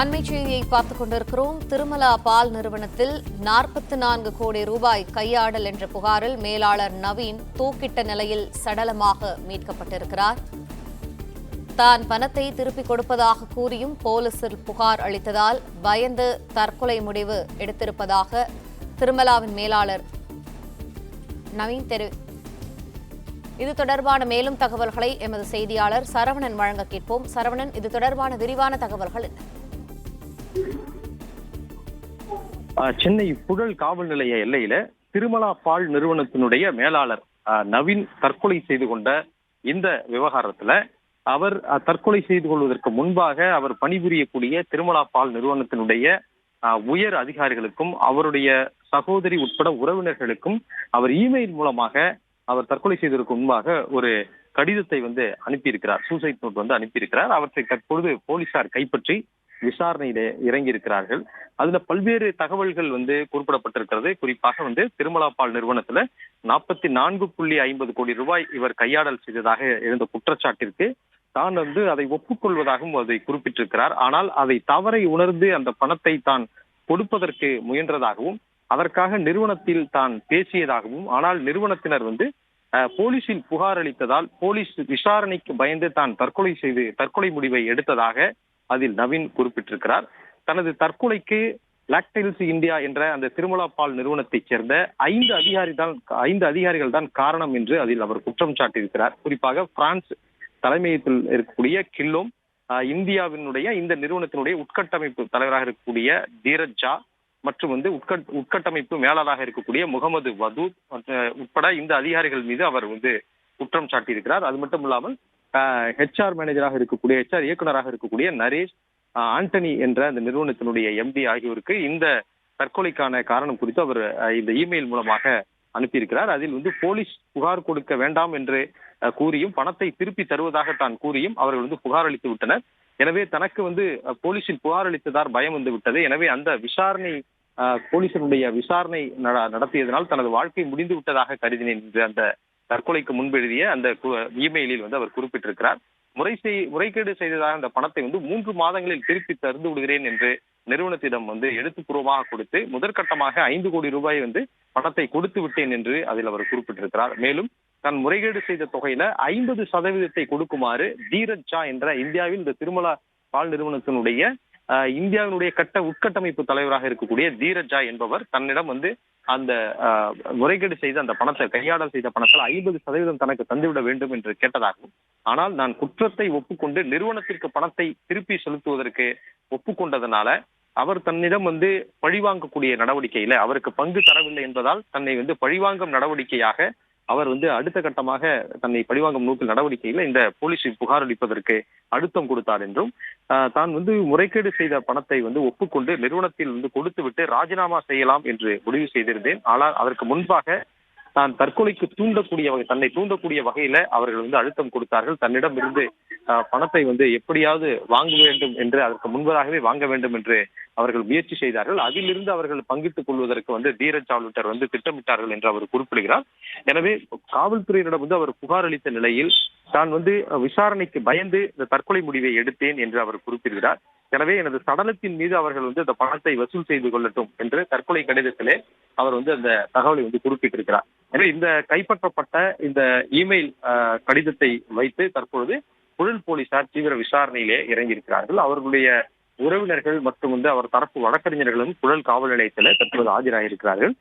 அண்மை செய்தியை பார்த்துக் கொண்டிருக்கிறோம். திருமலா பால் நிறுவனத்தில் நாற்பத்தி நான்கு கோடி ரூபாய் கையாடல் என்ற புகாரில் மேலாளர் நவீன் தூக்கிட்ட நிலையில் சடலமாக மீட்கப்பட்டிருக்கிறார். தான் பணத்தை திருப்பிக் கொடுப்பதாக கூறியும் போலீசில் புகார் அளித்ததால் பயந்து தற்கொலை முடிவு எடுத்திருப்பதாக திருமலாவின் மேலாளர் நவீன் தெரி இது தொடர்பான மேலும் தகவல்களை எமது செய்தியாளர் சரவணன் வழங்க கேட்போம். சரவணன் இது தொடர்பான விரிவான தகவல்கள் என்ன? சென்னை புழல் காவல் நிலைய எல்லையில திருமலா பால் நிறுவனத்தினுடைய மேலாளர் நவீன் தற்கொலை செய்து கொண்ட இந்த விவகாரத்துல அவர் தற்கொலை செய்து கொள்வதற்கு முன்பாக அவர் பணிபுரியக்கூடிய திருமலா பால் நிறுவனத்தினுடைய ஆஹ் உயர் அதிகாரிகளுக்கும் அவருடைய சகோதரி உட்பட உறவினர்களுக்கும் அவர் இமெயில் மூலமாக அவர் தற்கொலை செய்ததற்கு முன்பாக ஒரு கடிதத்தை வந்து அனுப்பியிருக்கிறார் சூசைட் நோட் வந்து அனுப்பியிருக்கிறார். அவற்றை தற்பொழுது போலீசார் கைப்பற்றி விசாரணையில இறங்கி இருக்கிறார்கள் அதுல பல்வேறு தகவல்கள் வந்து குறிப்பிடப்பட்டிருக்கிறது. குறிப்பாக வந்து திருமலா பால் நிறுவனத்துல நாற்பத்தி நான்கு புள்ளி ஐம்பது கோடி ரூபாய் இவர் கையாடல் செய்ததாக எழுந்த குற்றச்சாட்டிற்கு தான் வந்து அதை ஒப்புக்கொள்வதாகவும் அதை குறிப்பிட்டிருக்கிறார். ஆனால் அதை தவறை உணர்ந்து அந்த பணத்தை தான் கொடுப்பதற்கு முயன்றதாகவும் அதற்காக நிறுவனத்தில் தான் பேசியதாகவும் ஆனால் நிறுவனத்தினர் வந்து அஹ், போலீசில் புகார் அளித்ததால் போலீஸ் விசாரணைக்கு பயந்து தான் தற்கொலை செய்து தற்கொலை முடிவை எடுத்ததாக அதில் நவீன் குறிப்பிட்டிருக்கிறார். தனது தற்கொலைக்கு லாக்டைல்ஸ் இந்தியா என்ற அந்த திருமலா பால் நிறுவனத்தைச் சேர்ந்த ஐந்து அதிகாரி தான் ஐந்து அதிகாரிகள் தான் காரணம் என்று அதில் அவர் குற்றம் சாட்டியிருக்கிறார். குறிப்பாக பிரான்ஸ் தலைமையத்தில் இருக்கக்கூடிய கில்லோம் இந்தியாவினுடைய இந்த நிறுவனத்தினுடைய உட்கட்டமைப்பு தலைவராக இருக்கக்கூடிய தீரஜ் ஜா மற்றும் வந்து உட்கட் உட்கட்டமைப்பு மேலாளராக இருக்கக்கூடிய முகமது வதூத் உட்பட இந்த அதிகாரிகள் மீது அவர் வந்து குற்றம் சாட்டியிருக்கிறார். அது மட்டும் இல்லாமல் ஹெச்ஆர் மேனேஜராக இருக்கக்கூடிய ஹெச்ஆர் இயக்குனராக இருக்கக்கூடிய நரேஷ் ஆண்டனி என்ற அந்த நிறுவனத்தினுடைய எம்டி ஆகியோருக்கு இந்த தற்கொலைக்கான காரணம் குறித்து அவர் இந்த இமெயில் மூலமாக அனுப்பியிருக்கிறார். அதில் வந்து போலீஸ் புகார் கொடுக்க வேண்டாம் என்று கூறியும் பணத்தை திருப்பி தருவதாக தான் கூறியும் அவர்கள் வந்து புகார் அளித்து விட்டனர். எனவே தனக்கு வந்து போலீஸில் போலீசில் புகார் அளித்ததார் பயம் வந்து விட்டது. எனவே அந்த விசாரணை அஹ், போலீசினுடைய விசாரணை நட- நடத்தியதனால் தனது வாழ்க்கை முடிந்து விட்டதாக கருதினேன் என்று அந்த தற்கொலைக்கு முன்பு எழுதிய அந்த இமெயிலில் வந்து அவர் குறிப்பிட்டிருக்கிறார். முறை செய் முறைகேடு செய்ததாக அந்த பணத்தை வந்து மூன்று மாதங்களில் திருப்பி தந்து விடுகிறேன் என்று நிறுவனத்திடம் வந்து எழுத்துப்பூர்வமாக கொடுத்து முதற்கட்டமாக ஐந்து கோடி ரூபாய் வந்து பணத்தை கொடுத்து விட்டேன் என்று அதில் அவர் குறிப்பிட்டிருக்கிறார். மேலும் தான் முறைகேடு செய்த தொகையில ஐம்பது சதவீதத்தை கொடுக்குமாறு தீரஜ் ஜா என்ற இந்தியாவில் இந்த திருமலா பால் நிறுவனத்தினுடைய இந்தியாவினுடைய கட்ட உட்கட்டமைப்பு தலைவராக இருக்கக்கூடிய தீரஜா என்பவர் தன்னிடம் வந்து அந்த முறைகேடு செய்த அந்த பணத்தை கையாடல் செய்த பணத்தில் ஐம்பது சதவீதம் தனக்கு தந்துவிட வேண்டும் என்று கேட்டதாகவும் ஆனால் நான் குற்றத்தை ஒப்புக்கொண்டு நிறுவனத்திற்கு பணத்தை திருப்பி செலுத்துவதற்கு ஒப்புக்கொண்டதனால அவர் தன்னிடம் வந்து பழிவாங்கக்கூடிய நடவடிக்கையில அவருக்கு பங்கு தரவில்லை என்பதால் தன்னை வந்து பழிவாங்கும் நடவடிக்கையாக அவர் வந்து அடுத்த கட்டமாக தன்னை பழிவாங்கும் நோக்கில் நடவடிக்கையில் இந்த போலீஸ் புகார் அளிப்பதற்கு அழுத்தம் கொடுத்தார் என்றும் தான் வந்து முறைகேடு செய்த பணத்தை வந்து ஒப்புக்கொண்டு நிறுவனத்தில் வந்து கொடுத்துவிட்டு ராஜினாமா செய்யலாம் என்று முடிவு செய்திருந்தேன். ஆனால் அதற்கு முன்பாக தான் தற்கொலைக்கு தூண்டக்கூடிய வகை தன்னை தூண்டக்கூடிய வகையில அவர்கள் வந்து அழுத்தம் கொடுத்தார்கள். தன்னிடம் இருந்து பணத்தை வந்து எப்படியாவது வாங்க வேண்டும் என்று அதற்கு முன்பதாகவே வாங்க வேண்டும் என்று அவர்கள் முயற்சி செய்தார்கள். அதிலிருந்து அவர்கள் பங்கிட்டுக் கொள்வதற்கு வந்து தீரஜ் ஆளுநர் வந்து திட்டமிட்டார்கள் என்று அவர் குறிப்பிடுகிறார். எனவே காவல்துறையினரிடம் வந்து அவர் புகார் அளித்த நிலையில் தான் வந்து விசாரணைக்கு பயந்து இந்த தற்கொலை முடிவை எடுத்தேன் என்று அவர் குறிப்பிடுகிறார். எனவே எனது சடலத்தின் மீது அவர்கள் வந்து அந்த பணத்தை வசூல் செய்து கொள்ளட்டும் என்று தற்கொலை கடிதத்திலே அவர் வந்து அந்த தகவலை வந்து குறிப்பிட்டிருக்கிறார். எனவே இந்த கைப்பற்றப்பட்ட இந்த இமெயில் கடிதத்தை வைத்து தற்பொழுது புழல் போலீசார் தீவிர விசாரணையிலே இறங்கியிருக்கிறார்கள். அவர்களுடைய உறவினர்கள் மற்றும் வந்து அவர் தரப்பு வழக்கறிஞர்களும் புழல் காவல் நிலையத்திலே தற்போது ஆஜராகியிருக்கிறார்கள்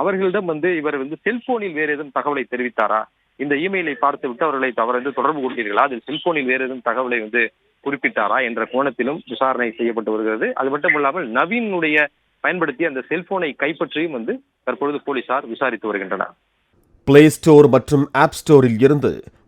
அவர்களிடம் வந்து இவர் வந்து செல்போனில் வேறு ஏதும் தகவலை தெரிவித்தாரா? இந்த இமெயிலை பார்த்து விட்டு அவர்களை தவறு தொடர்பு கொண்டீர்களா? அதில் செல்போனில் வேறு ஏதும் தகவலை வந்து குறிப்பிட்டாரா என்ற கோணத்திலும் விசாரணை செய்யப்பட்டு வருகிறது. அது மட்டும் இல்லாமல் நவீனுடைய பயன்படுத்தி அந்த செல்போனை கைப்பற்றியும் வந்து தற்பொழுது போலீசார் விசாரித்து வருகின்றனர். பிளே ஸ்டோர் மற்றும் ஆப் ஸ்டோரில் இருந்து